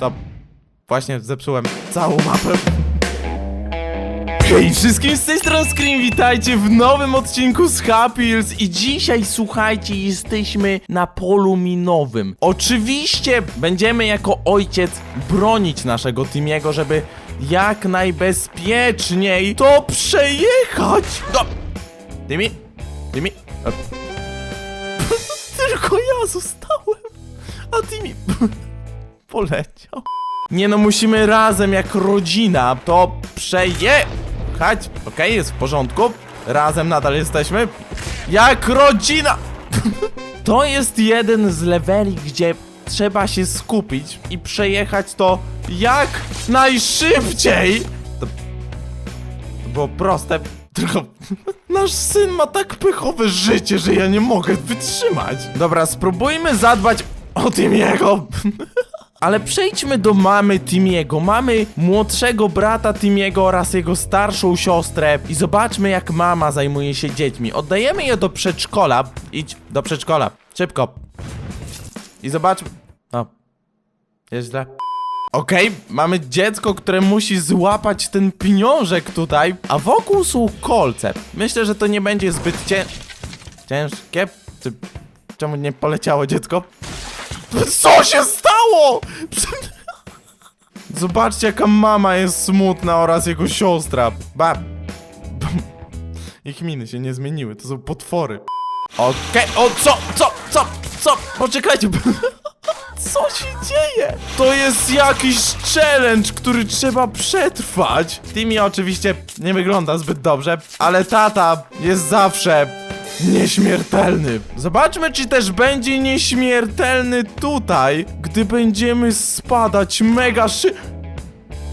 To właśnie zepsułem całą mapę. Hej wszystkim z tej strony Scream, witajcie w nowym odcinku z Happy Wheels i dzisiaj słuchajcie, jesteśmy na polu minowym. Oczywiście będziemy jako ojciec bronić naszego Timiego, żeby jak najbezpieczniej to przejechać. No. Timi, Timi, tylko ja zostałem, a Timi poleciał. Nie no, musimy razem jak rodzina to przejechać. Okej, jest w porządku. Razem nadal jesteśmy. Jak rodzina! To jest jeden z leveli, gdzie trzeba się skupić i przejechać to jak najszybciej. To, to było proste, tylko nasz syn ma tak pechowe życie, że ja nie mogę wytrzymać. Dobra, spróbujmy zadbać o tym jego. Ale przejdźmy do mamy Timiego. Mamy młodszego brata Timiego oraz jego starszą siostrę i zobaczmy jak mama zajmuje się dziećmi. Oddajemy je do przedszkola. Idź do przedszkola. Szybko. I zobaczmy... O. Jest źle. Okej, mamy dziecko, które musi złapać ten pieniążek tutaj, a wokół są kolce. Myślę, że to nie będzie zbyt cię... ciężkie. Czy... Czemu nie poleciało dziecko? Co się stało? Zobaczcie, jaka mama jest smutna oraz jego siostra. Ich miny się nie zmieniły, to są potwory. Okej, o co, co, co, co? Poczekajcie. Co się dzieje? To jest jakiś challenge, który trzeba przetrwać. Timmy oczywiście nie wygląda zbyt dobrze, ale tata jest zawsze nieśmiertelny. Zobaczmy, czy też będzie nieśmiertelny tutaj, gdy będziemy spadać mega szy...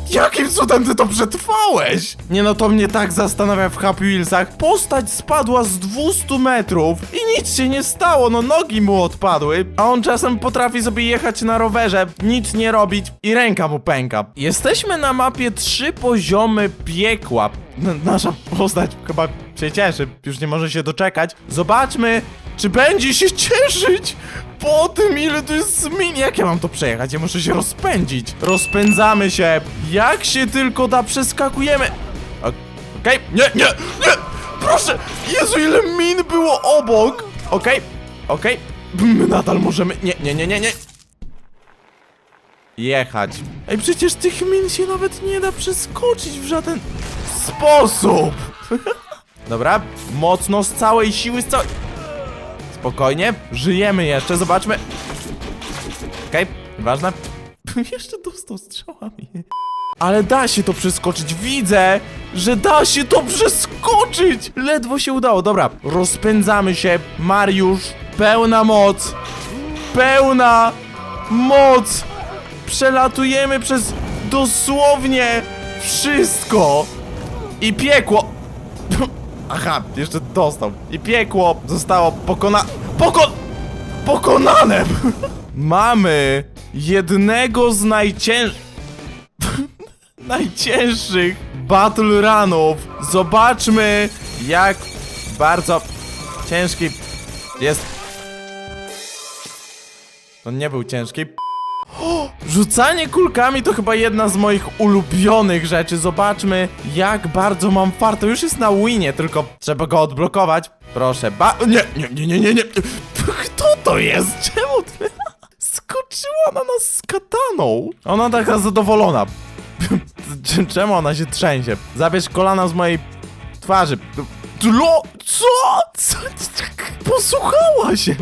Jakim cudem ty to przetrwałeś? Nie no, to mnie tak zastanawia w Happy Wheelsach. Postać spadła z 200 metrów i nic się nie stało, no nogi mu odpadły, a on czasem potrafi sobie jechać na rowerze, nic nie robić i ręka mu pęka. Jesteśmy na mapie trzy poziomy piekła. N nasza postać chyba się cieszy, już nie może się doczekać. Zobaczmy, czy będzie się cieszyć po tym, ile tu jest zmian. Jak ja mam to przejechać? Ja muszę się rozpędzić. Rozpędzamy się. Jak się tylko da, przeskakujemy. Okej, nie, nie, nie! Proszę! Jezu, ile min było obok! Okej, okej. My nadal możemy... Nie, nie, nie, nie, nie. Jechać. Ej, przecież tych min się nawet nie da przeskoczyć w żaden sposób. Dobra, mocno z całej siły, z całej... Spokojnie, żyjemy jeszcze, zobaczmy. Okej, ważne. jeszcze dostał strzałami. Ale da się to przeskoczyć, widzę, że da się to przeskoczyć! Ledwo się udało, dobra, rozpędzamy się, Mariusz, pełna moc, pełna moc! Przelatujemy przez dosłownie wszystko! I piekło! Aha, jeszcze dostał. I piekło zostało pokona... Poko... Pokonane! Mamy jednego z najcięż... najcięższych battle runów. Zobaczmy, jak bardzo ciężki jest... To nie był ciężki. Rzucanie kulkami to chyba jedna z moich ulubionych rzeczy. Zobaczmy, jak bardzo mam fart. To już jest na winie, tylko trzeba go odblokować. Proszę, ba... Nie, nie, nie, nie, nie, nie. Kto to jest? Czemu ty... Skoczyła na nas z kataną. Ona taka zadowolona. Czemu ona się trzęsie? Zabierz kolana z mojej twarzy. Tlo... Co? Co? Posłuchała się.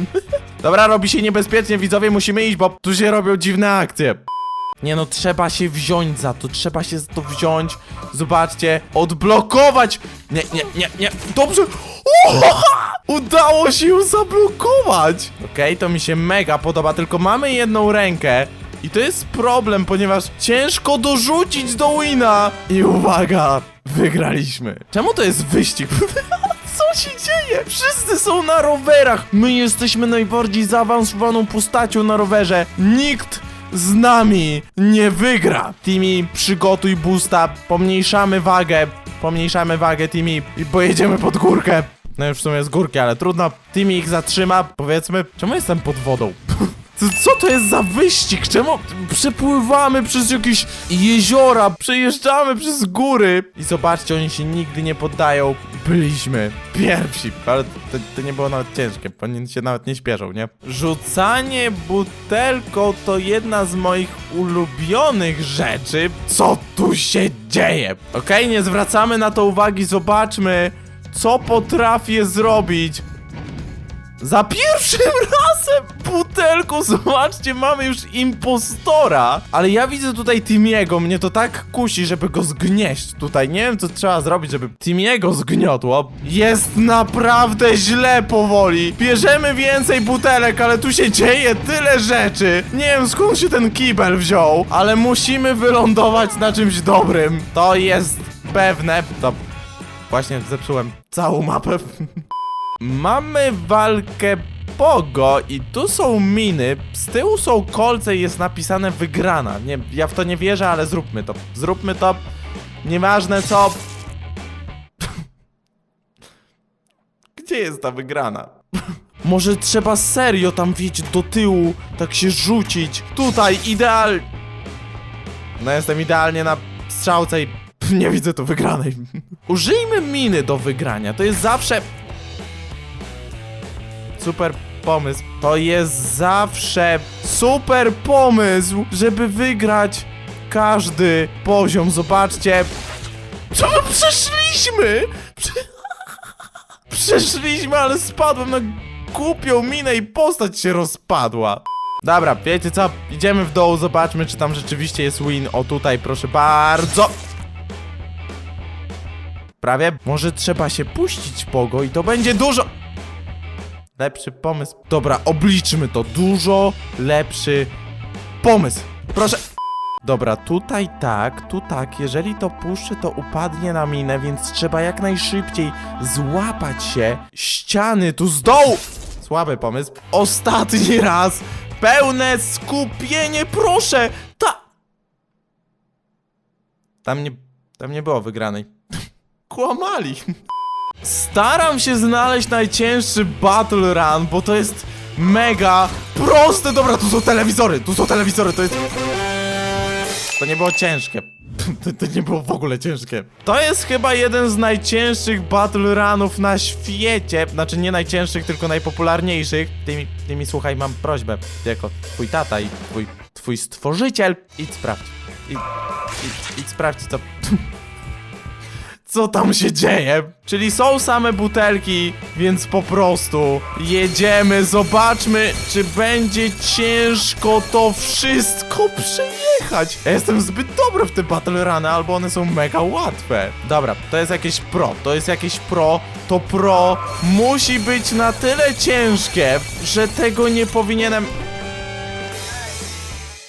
Dobra, robi się niebezpiecznie, widzowie, musimy iść, bo tu się robią dziwne akcje. Nie no, trzeba się wziąć za to, trzeba się za to wziąć. Zobaczcie, odblokować! Nie, nie, nie, nie, dobrze! Udało się ją zablokować! Okej, to mi się mega podoba, tylko mamy jedną rękę. I to jest problem, ponieważ ciężko dorzucić do wina. I uwaga, wygraliśmy. Czemu to jest wyścig? Co się dzieje? Wszyscy są na rowerach. My jesteśmy najbardziej zaawansowaną postacią na rowerze. Nikt z nami nie wygra. Timmy, przygotuj boosta, pomniejszamy wagę, pomniejszamy wagę Timmy i pojedziemy pod górkę. No już w sumie z górki, ale trudno. Timmy ich zatrzyma, powiedzmy. Czemu jestem pod wodą? Co to jest za wyścig? Czemu przepływamy przez jakieś jeziora, przejeżdżamy przez góry? I zobaczcie, oni się nigdy nie poddają. Byliśmy pierwsi, ale to, to nie było nawet ciężkie, oni się nawet nie śpieszą, nie? Rzucanie butelką to jedna z moich ulubionych rzeczy. Co tu się dzieje? Okej, nie zwracamy na to uwagi, zobaczmy, co potrafię zrobić. Za pierwszym razem butelką, zobaczcie, mamy już impostora. Ale ja widzę tutaj Timiego, mnie to tak kusi, żeby go zgnieść tutaj. Nie wiem, co trzeba zrobić, żeby Timiego zgniotło. Jest naprawdę źle powoli. Bierzemy więcej butelek, ale tu się dzieje tyle rzeczy. Nie wiem, skąd się ten kibel wziął, ale musimy wylądować na czymś dobrym. To jest pewne. To właśnie zepsułem całą mapę. Mamy walkę Pogo i tu są miny, z tyłu są kolce i jest napisane wygrana. Nie, ja w to nie wierzę, ale zróbmy to. Zróbmy to. Nieważne co. Gdzie jest ta wygrana? Może trzeba serio tam wieć do tyłu, tak się rzucić. Tutaj ideal. No jestem idealnie na strzałce i nie widzę tu wygranej. Użyjmy miny do wygrania. To jest zawsze super pomysł. To jest zawsze super pomysł, żeby wygrać każdy poziom. Zobaczcie. Co my przeszliśmy? Prze... Przeszliśmy, ale spadłem na głupią minę i postać się rozpadła. Dobra, wiecie co? Idziemy w dół, zobaczmy, czy tam rzeczywiście jest win. O tutaj, proszę bardzo. Prawie. Może trzeba się puścić pogo i to będzie dużo. Lepszy pomysł. Dobra, obliczmy to. Dużo lepszy pomysł. Proszę. Dobra, tutaj tak, tu tak. Jeżeli to puszczę, to upadnie na minę, więc trzeba jak najszybciej złapać się ściany tu z dołu. Słaby pomysł. Ostatni raz. Pełne skupienie, proszę. Ta. Tam nie, tam nie było wygranej. Kłamali. Staram się znaleźć najcięższy battle run, bo to jest mega proste. Dobra, tu są telewizory, tu są telewizory, to jest... To nie było ciężkie. To, to nie było w ogóle ciężkie. To jest chyba jeden z najcięższych battle runów na świecie. Znaczy nie najcięższych, tylko najpopularniejszych. Ty mi, ty mi słuchaj, mam prośbę. Jako twój tata i twój, twój stworzyciel. Idź sprawdź. Idź, idź, idź sprawdź, co... co tam się dzieje. Czyli są same butelki, więc po prostu jedziemy, zobaczmy, czy będzie ciężko to wszystko przejechać. Ja jestem zbyt dobry w te battle runy, albo one są mega łatwe. Dobra, to jest jakieś pro, to jest jakieś pro, to pro musi być na tyle ciężkie, że tego nie powinienem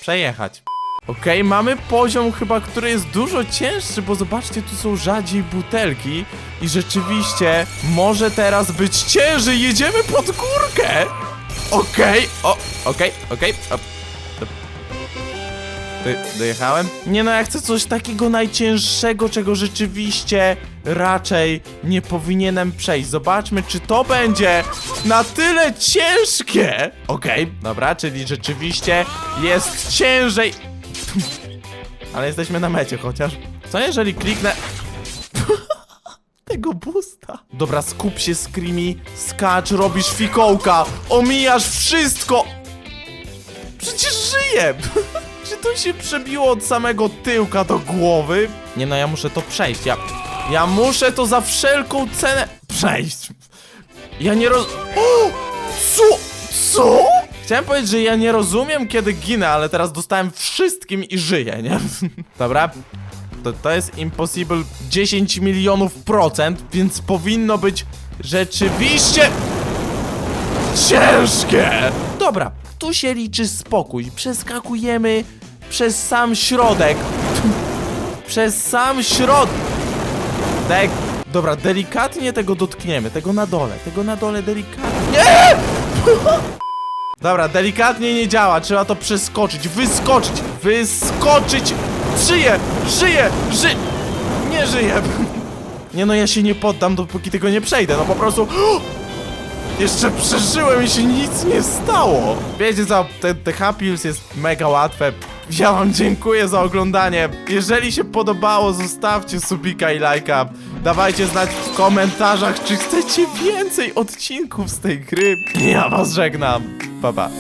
przejechać. Okej, mamy poziom chyba, który jest dużo cięższy, bo zobaczcie, tu są rzadziej butelki i rzeczywiście może teraz być ciężej, jedziemy pod górkę! Okej, o, okej, okej, o, do- do- dojechałem? Nie no, ja chcę coś takiego najcięższego, czego rzeczywiście raczej nie powinienem przejść. Zobaczmy, czy to będzie na tyle ciężkie! Okej, dobra, czyli rzeczywiście jest ciężej. Ale jesteśmy na mecie chociaż. Co jeżeli kliknę... Tego boosta. Dobra, skup się, Screamy. Skacz, robisz fikołka. Omijasz wszystko. Przecież żyję. Czy to się przebiło od samego tyłka do głowy? Nie no, ja muszę to przejść. Ja, ja muszę to za wszelką cenę przejść. Ja nie roz... O! Co? Co? Chciałem powiedzieć, że ja nie rozumiem, kiedy ginę, ale teraz dostałem wszystkim i żyję, nie? Dobra. To, to jest impossible 10 milionów procent, więc powinno być rzeczywiście ciężkie. Dobra, tu się liczy spokój. Przeskakujemy przez sam środek. Przez sam środek. Tak. Dobra, delikatnie tego dotkniemy. Tego na dole. Tego na dole delikatnie. Nie! Dobra, delikatnie nie działa. Trzeba to przeskoczyć. Wyskoczyć. Wyskoczyć. Żyję! Żyję! Ży... Nie żyję. Nie no, ja się nie poddam, dopóki tego nie przejdę. No po prostu... Jeszcze przeżyłem i się nic nie stało. Wiecie co, te, te Happy jest mega łatwe. Ja wam dziękuję za oglądanie. Jeżeli się podobało, zostawcie subika i lajka. Dawajcie znać w komentarzach, czy chcecie więcej odcinków z tej gry. Ja was żegnam. Pa, pa.